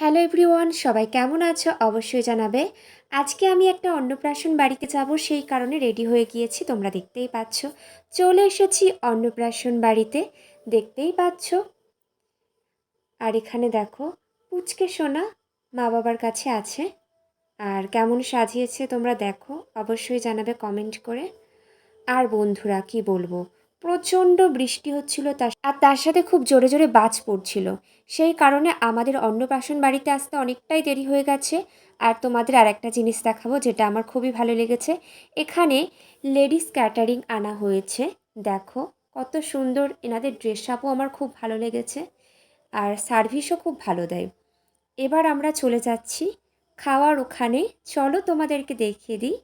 Hello everyone, সবাই কেমন আছো? অবশ্যই জানাবে। আজকে আমি একটা অন্নপ্রাশন বাড়িতে যাব, সেই কারণে রেডি হয়ে গিয়েছি, তোমরা দেখতেই পাচ্ছ। চলে এসেছি অন্নপ্রাশন বাড়িতে, দেখতেই পাচ্ছ। আর এখানে দেখো, পুচকে সোনা মা বাবার কাছে আছে। আর কেমন সাজিয়েছে তোমরা দেখো, অবশ্যই জানাবে কমেন্ট করে। আর বন্ধুরা, কি বলব? প্রচণ্ড বৃষ্টি হচ্ছিল তার আর তার সাথে খুব জোরে জোরে বাজ পড়ছিল। সেই কারণে আমাদের অন্নপ্রাশন বাড়িতে আসতে অনেকটাই দেরি হয়ে গেছে। আর তোমাদের আর একটা জিনিস দেখাবো যেটা আমার খুবই ভালো লেগেছে। এখানে লেডিস ক্যাটারিং আনা হয়েছে। দেখো, কত সুন্দর এনাদের ড্রেস আপও আমার খুব ভালো লেগেছে। আর সার্ভিসও খুব ভালো দেয়। এবার আমরা চলে যাচ্ছি খাওয়ার ওখানে। চলো তোমাদেরকে দেখিয়ে দিই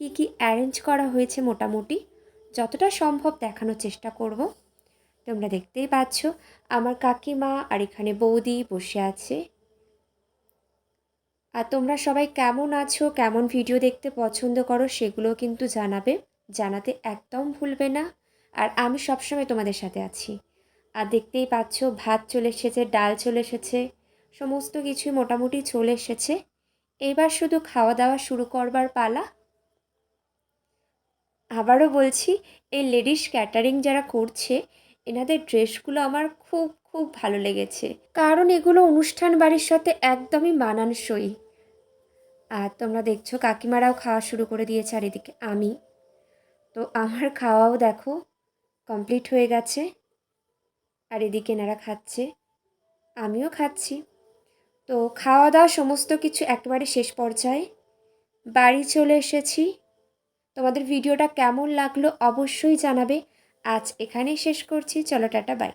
কী কী অ্যারেঞ্জ করা হয়েছে মোটামুটি। যতটা সম্ভব দেখানোর চেষ্টা করব। তোমরা দেখতেই পাচ্ছ, আমার কাকিমা আর এখানে বৌদি বসে আছে। আর তোমরা সবাই কেমন আছো, কেমন ভিডিও দেখতে পছন্দ করো সেগুলো কিন্তু জানাবে। জানাতে একদম ভুলবে না। আর আমি সবসময় তোমাদের সাথে আছি। আর দেখতেই পাচ্ছ, ভাত চলে এসেছে, ডাল চলে এসেছে, সমস্ত কিছুই মোটামুটি চলে এসেছে। এবার শুধু খাওয়া দাওয়া শুরু করবার পালা। আবারও বলছি, এই লেডিস ক্যাটারিং যারা করছে, এনাদের ড্রেসগুলো আমার খুব খুব ভালো লেগেছে। কারণ এগুলো অনুষ্ঠান বাড়ির সাথে একদমই মানানসই। আর তোমরা দেখছ, কাকিমারাও খাওয়া শুরু করে দিয়েছে আর এদিকে আমি। তো আমার খাওয়াও দেখো, কমপ্লিট হয়ে গেছে। আর এদিকে এনারা খাচ্ছে, আমিও খাচ্ছি। তো খাওয়া দাওয়া সমস্ত কিছু একেবারে শেষ পর্যায়ে। বাড়ি চলে এসেছি। তোমাদের ভিডিওটা কেমন লাগল অবশ্যই জানাবে। আজ এখানেই শেষ করছি। চলো টাটা বাই